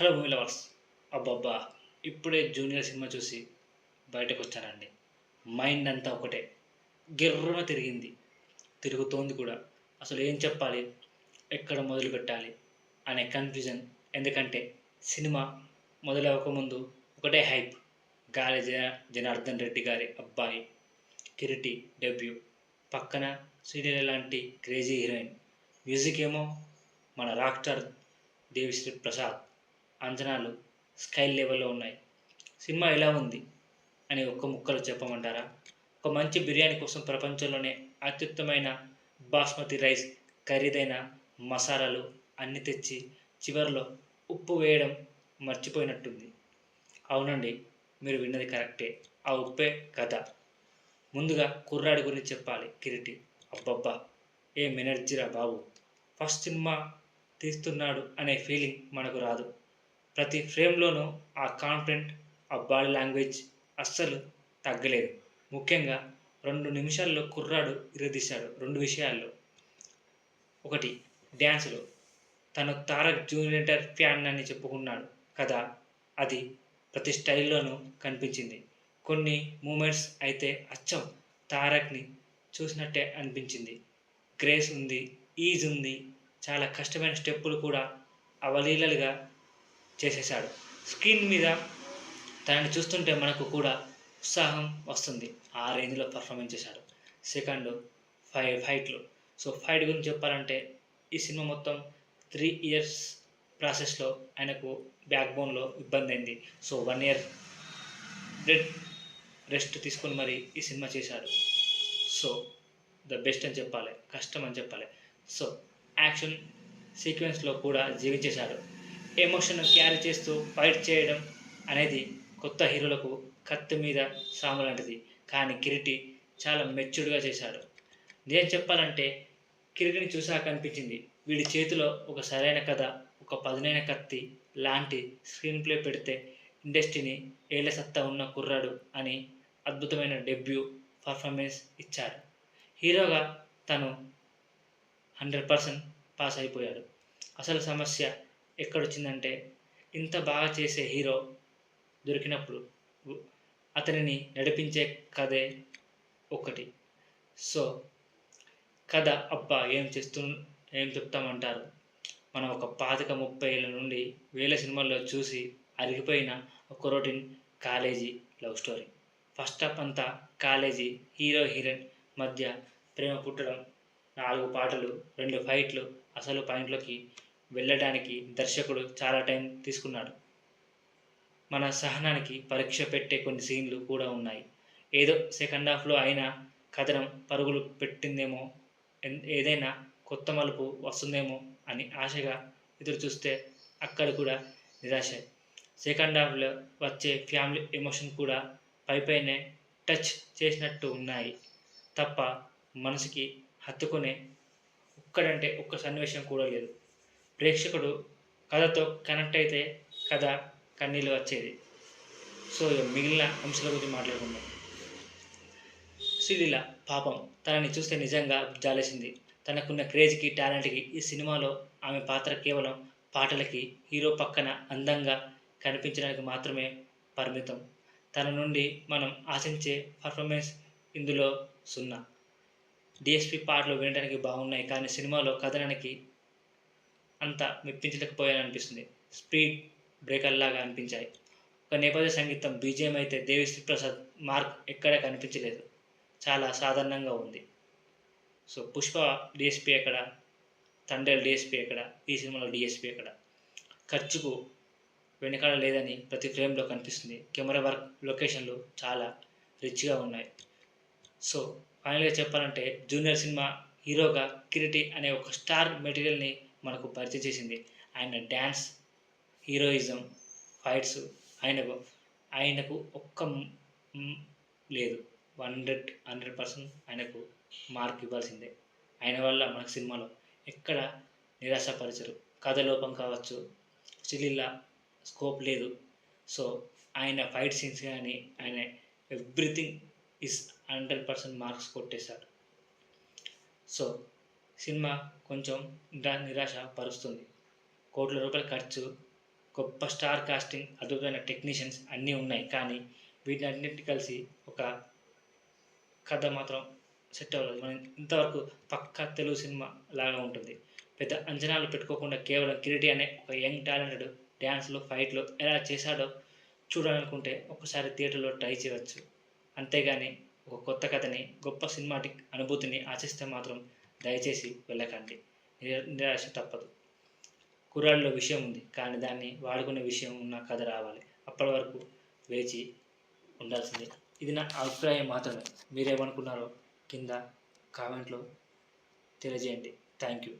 Hello movie lovers. అబ్బబ్బా ఇప్పుడే junior cinema చూసి బయటకు వచ్చానండి మైండ్ అంతా ఒకటే. గిర్రున తిరిగింది. తిరుగుతోంది కూడా. అసలు ఏం చెప్పాలి? ఎక్కడ మొదలు పెట్టాలి? అనే కన్ఫ్యూజన్ ఎందుకంటే సినిమా మొదలవ్వకముందు ఒకటే హైప్ గాలి జన జనార్దన్ రెడ్డి గారి అబ్బాయి కిరీటి డెబ్యూ పక్కన సీరియల్ లాంటి క్రేజీ హీరోయిన్ మ్యూజిక్ ఏమో మన రాక్టర్ దేవిశ్రీ ప్రసాద్. అంచనాలు స్కై లెవెల్లో ఉన్నాయి. సినిమా ఎలా ఉంది? అని ఒక్క ముక్కలు చెప్పమంటారా? ఒక మంచి బిర్యానీ కోసం ప్రపంచంలోనే అత్యుత్తమైన బాస్మతి రైస్ ఖరీదైన మసాలాలు అన్ని తెచ్చి చివరిలో ఉప్పు వేయడం మర్చిపోయినట్టుంది. అవునండి మీరు విన్నది కరెక్టే. ఆ ఉప్పే కథ. ముందుగా కుర్రాడి గురించి చెప్పాలి కిరీటి. అబ్బబ్బా ఏం ఎనర్జీరా బాబు. ఫస్ట్ సినిమా తీస్తున్నాడు అనే ఫీలింగ్ మనకు రాదు. ప్రతి ఫ్రేమ్లోనూ ఆ కాన్ఫిడెంట్ ఆ బాడీ లాంగ్వేజ్ అస్సలు తగ్గలేదు. ముఖ్యంగా రెండు నిమిషాల్లో కుర్రాడు ఇరదీశాడు రెండు విషయాల్లో. ఒకటి డ్యాన్స్లో. తను తారక్ జూనియర్ ఫ్యాన్ అని చెప్పుకున్నాడు కదా అది ప్రతి స్టైల్లోనూ కనిపించింది. కొన్ని మూమెంట్స్ అయితే అచ్చం తారక్ని చూసినట్టే అనిపించింది. గ్రేస్ ఉంది ఈజ్ ఉంది చాలా కష్టమైన స్టెప్పులు కూడా అవలీలలుగా చేసేసాడు స్క్రీన్ మీద తనని చూస్తుంటే మనకు కూడా ఉత్సాహం వస్తుంది. ఆ రేంజ్లో పర్ఫార్మెన్స్ చేశాడు. సెకండ్ ఫై ఫైట్లు. సో ఫైట్ గురించి చెప్పాలంటే ఈ సినిమా మొత్తం త్రీ ఇయర్స్ ప్రాసెస్లో ఆయనకు బ్యాక్ బోన్లో ఇబ్బంది అయింది. So one year bed rest తీసుకొని మరి ఈ సినిమా చేశాడు. సో ద బెస్ట్ అని చెప్పాలి. కష్టం అని చెప్పాలి. సో యాక్షన్ సీక్వెన్స్లో కూడా జీవించేశాడు. ఎమోషన్ క్యారీ చేస్తూ ఫైట్ చేయడం అనేది కొత్త హీరోలకు కత్తి మీద సాము లాంటిది. కానీ కిరీటి చాలా మెచ్యూర్డ్గా చేశాడు. నేను చెప్పాలంటే కిరీటిని చూసాక అనిపించింది. వీడి చేతిలో ఒక సరైన కథ ఒక పదునైన కత్తి లాంటి స్క్రీన్ ప్లే పెడితే ఇండస్ట్రీని ఏళ్ళ సత్తా ఉన్న కుర్రాడు అని అద్భుతమైన డెబ్యూ పర్ఫార్మెన్స్ ఇచ్చాడు హీరోగా తను హండ్రెడ్ పర్సెంట్ పాస్ అయిపోయాడు. అసలు సమస్య ఎక్కడొచ్చిందంటే ఇంత బాగా చేసే హీరో దొరికినప్పుడు అతనిని నడిపించే కథే ఒకటి సో కథ అబ్బా ఏం చేస్తు ఏం చెప్తామంటారు? మనం ఒక పాతిక ముప్పై ఏళ్ళ నుండి వేల సినిమాల్లో చూసి అరిగిపోయిన ఒక routine college love story. First half అంతా కాలేజీ హీరో హీరోయిన్ మధ్య ప్రేమ పుట్టడం నాలుగు పాటలు రెండు ఫైట్లు అసలు పాయింట్లోకి వెళ్ళడానికి దర్శకుడు చాలా టైం తీసుకున్నాడు. మన సహనానికి పరీక్ష పెట్టే కొన్ని సీన్లు కూడా ఉన్నాయి. ఏదో సెకండ్ హాఫ్లో అయినా కథనం పరుగులు పెట్టిందేమో ఏదైనా కొత్త మలుపు వస్తుందేమో అని ఆశగా ఎదురు చూస్తే అక్కడ కూడా నిరాశ. సెకండ్ హాఫ్లో వచ్చే ఫ్యామిలీ ఎమోషన్ కూడా పైపైనే టచ్ చేసినట్టు ఉన్నాయి. తప్ప మనసుకి హత్తుకునే ఒక్కడంటే ఒక్క సన్నివేశం కూడా లేదు. ప్రేక్షకుడు కథతో కనెక్ట్ అయితే కథ కన్నీళ్ళు వచ్చేది. సో మిగిలిన అంశాల గురించి మాట్లాడుకుందాం. శ్రీలీల పాపం తనని చూస్తే నిజంగా జాలేసింది. తనకున్న క్రేజ్కి టాలెంట్కి ఈ సినిమాలో ఆమె పాత్ర కేవలం పాటలకి హీరో పక్కన అందంగా కనిపించడానికి మాత్రమే పరిమితం. తన నుండి మనం ఆశించే పర్ఫార్మెన్స్ ఇందులో సున్నా. డిఎస్పి పాటలు వినడానికి బాగున్నాయి కానీ సినిమాలో కథనానికి అంత మెప్పించలేకపోయాననిపిస్తుంది. స్పీడ్ బ్రేకర్లాగా అనిపించాయి. ఒక నేపథ్య సంగీతం బీజిఎం అయితే దేవిశ్రీ ప్రసాద్ మార్క్ ఎక్కడా కనిపించలేదు. చాలా సాధారణంగా ఉంది. సో పుష్ప డిఎస్పి ఎక్కడ? తండ్రి డిఎస్పి ఎక్కడ? ఈ సినిమాలో డిఎస్పి ఎక్కడ? ఖర్చుకు వెనకాల లేదని ప్రతి ఫ్రేమ్లో కనిపిస్తుంది. కెమెరా వర్క్ లొకేషన్లు చాలా రిచ్గా ఉన్నాయి. సో ఫైనల్గా చెప్పాలంటే జూనియర్ సినిమా హీరోగా కిరీటి అనే ఒక స్టార్ మెటీరియల్ని మనకు పరిచయం చేసింది. ఆయన డ్యాన్స్ హీరోయిజం ఫైట్స్ ఆయనకు ఆయనకు ఒక్క లేదు. హండ్రెడ్ హండ్రెడ్ పర్సెంట్ ఆయనకు మార్క్ ఇవ్వాల్సిందే. ఆయన వల్ల మనకు సినిమాలో ఎక్కడ నిరాశపరచరు. కథ లోపం కావచ్చు స్టిల్ స్కోప్ లేదు. సో ఆయన ఫైట్ సీన్స్ కానీ ఆయన everything is hundred percent marks కొట్టేశాడు. సో సినిమా కొంచెం నిరా నిరాశ పరుస్తుంది కోట్ల రూపాయల ఖర్చు గొప్ప స్టార్ కాస్టింగ్ అద్భుతమైన టెక్నీషియన్స్ అన్నీ ఉన్నాయి కానీ వీటన్నిటి కలిసి ఒక కథ మాత్రం సెట్ అవ్వలేదు. మనం ఇంతవరకు పక్కా తెలుగు సినిమా లాగా ఉంటుంది. పెద్ద అంచనాలు పెట్టుకోకుండా కేవలం కిరీటి అనే ఒక యంగ్ టాలెంటెడ్ డ్యాన్స్లో ఫైట్లో ఎలా చేశాడో చూడాలనుకుంటే ఒకసారి థియేటర్లో ట్రై చేయవచ్చు. అంతేగాని ఒక కొత్త కథని గొప్ప సినిమాటిక్ అనుభూతిని ఆశిస్తే మాత్రం దయచేసి వెళ్ళకండి. నిరా- నిరాశ తప్పదు. కుర్రాళ్ళలో విషయం ఉంది. కానీ దాన్ని వాడుకునే విషయం ఉన్న కథ రావాలి. అప్పటి వరకు వేచి ఉండాల్సిందే. ఇది నా అభిప్రాయం మాత్రమే. మీరేమనుకున్నారో కింద కామెంట్లో తెలియజేయండి. Thank you.